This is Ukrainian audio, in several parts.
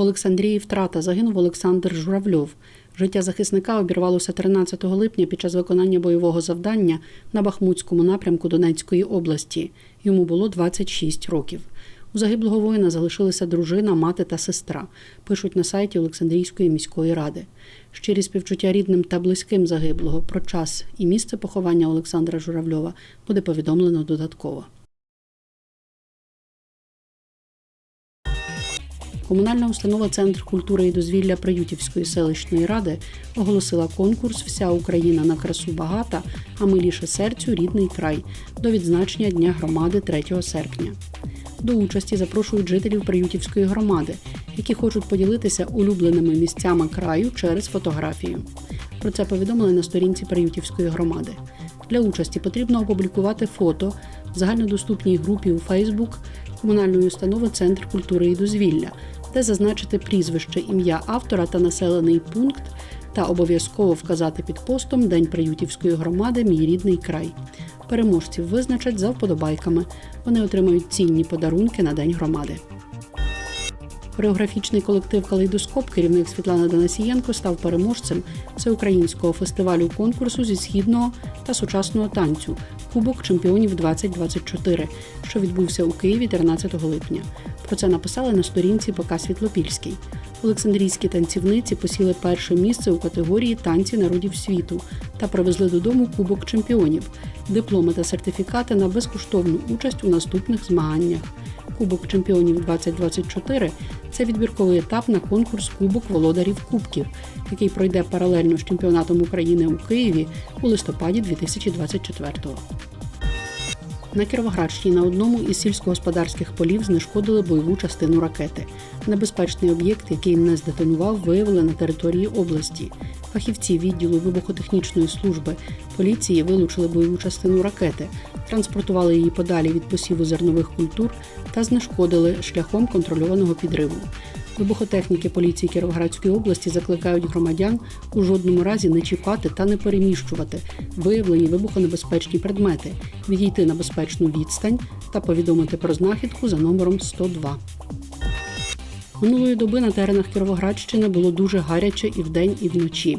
Олександрії втрата загинув Олександр Журавльов. Життя захисника обірвалося 13 липня під час виконання бойового завдання на Бахмутському напрямку Донецької області. Йому було 26 років. У загиблого воїна залишилися дружина, мати та сестра. Пишуть на сайті Олександрійської міської ради. Щирі співчуття рідним та близьким загиблого про час і місце поховання Олександра Журавльова буде повідомлено додатково. Комунальна установа Центр культури і дозвілля Приютівської селищної ради оголосила конкурс Вся Україна на красу багата, а миліше серцю рідний край до відзначення Дня громади 3 серпня. До участі запрошують жителів Приютівської громади, які хочуть поділитися улюбленими місцями краю через фотографію. Про це повідомили на сторінці Приютівської громади. Для участі потрібно опублікувати фото загальнодоступній групі у Фейсбук комунальної установи Центр культури і дозвілля, де зазначити прізвище, ім'я автора та населений пункт, та обов'язково вказати під постом День Приютівської громади Мій рідний край. Переможців визначать за вподобайками. Вони отримають цінні подарунки на День громади. Хореографічний колектив Калейдоскоп, керівник Світлана Данасієнко, став переможцем всеукраїнського фестивалю конкурсу зі східного та сучасного танцю Кубок чемпіонів 2024, що відбувся у Києві 13 липня. Про це написали на сторінці ПК Світлопільський. Олександрійські танцівниці посіли перше місце у категорії танці народів світу та привезли додому Кубок чемпіонів, дипломи та сертифікати на безкоштовну участь у наступних змаганнях. Кубок чемпіонів 2024 це відбірковий етап на конкурс Кубок володарів Кубків, який пройде паралельно з чемпіонатом України у Києві у листопаді 2024-го. На Кіровоградщині на одному із сільськогосподарських полів знешкодили бойову частину ракети. Небезпечний об'єкт, який не здетонував, виявили на території області. Фахівці відділу вибухотехнічної служби поліції вилучили бойову частину ракети, транспортували її подалі від посіву зернових культур та знешкодили шляхом контрольованого підриву. Вибухотехніки поліції Кіровоградської області закликають громадян у жодному разі не чіпати та не переміщувати виявлені вибухонебезпечні предмети, відійти на безпечну відстань та повідомити про знахідку за номером 102. Минулої доби на теренах Кіровоградщини було дуже гаряче і вдень, і вночі.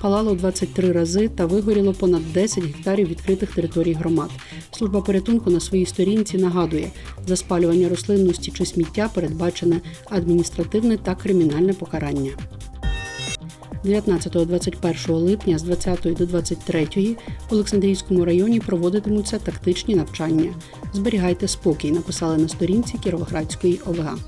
Палало 23 рази та вигоріло понад 10 гектарів відкритих територій громад. Служба порятунку на своїй сторінці нагадує, за спалювання рослинності чи сміття передбачене адміністративне та кримінальне покарання. 19-21 липня з 20 до 23 в Олександрійському районі проводитимуться тактичні навчання. Зберігайте спокій, написали на сторінці Кіровоградської ОВГ.